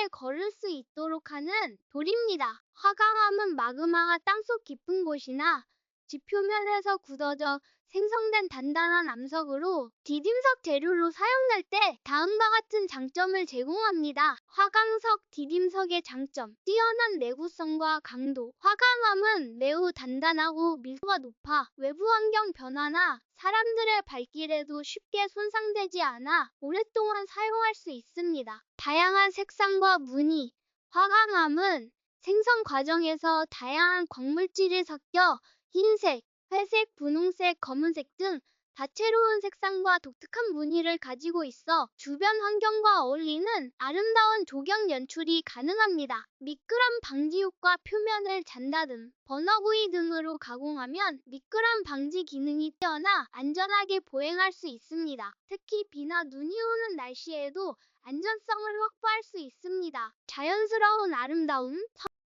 안전하게 걸을 수 있도록 하는 돌입니다. 화강암은 마그마가 땅속 깊은 곳이나 지표면에서 굳어져 생성된 단단한 암석으로 디딤석 재료로 사용될 때 다음과 같은 장점을 제공합니다. 화강석 디딤석의 장점 뛰어난 내구성과 강도 화강암은 매우 단단하고 밀도가 높아 외부 환경 변화나 사람들의 발길에도 쉽게 손상되지 않아 오랫동안 사용할 수 있습니다. 다양한 색상과 무늬 화강암은 생성 과정에서 다양한 광물질이 섞여 흰색, 회색, 분홍색, 검은색 등 다채로운 색상과 독특한 무늬를 가지고 있어 주변 환경과 어울리는 아름다운 조경 연출이 가능합니다. 미끄럼 방지 효과 표면을 잔다듬, 버너구이 등으로 가공하면 미끄럼 방지 기능이 뛰어나 안전하게 보행할 수 있습니다. 특히 비나 눈이 오는 날씨에도 안전성을 확보할 수 있습니다. 자연스러운 아름다움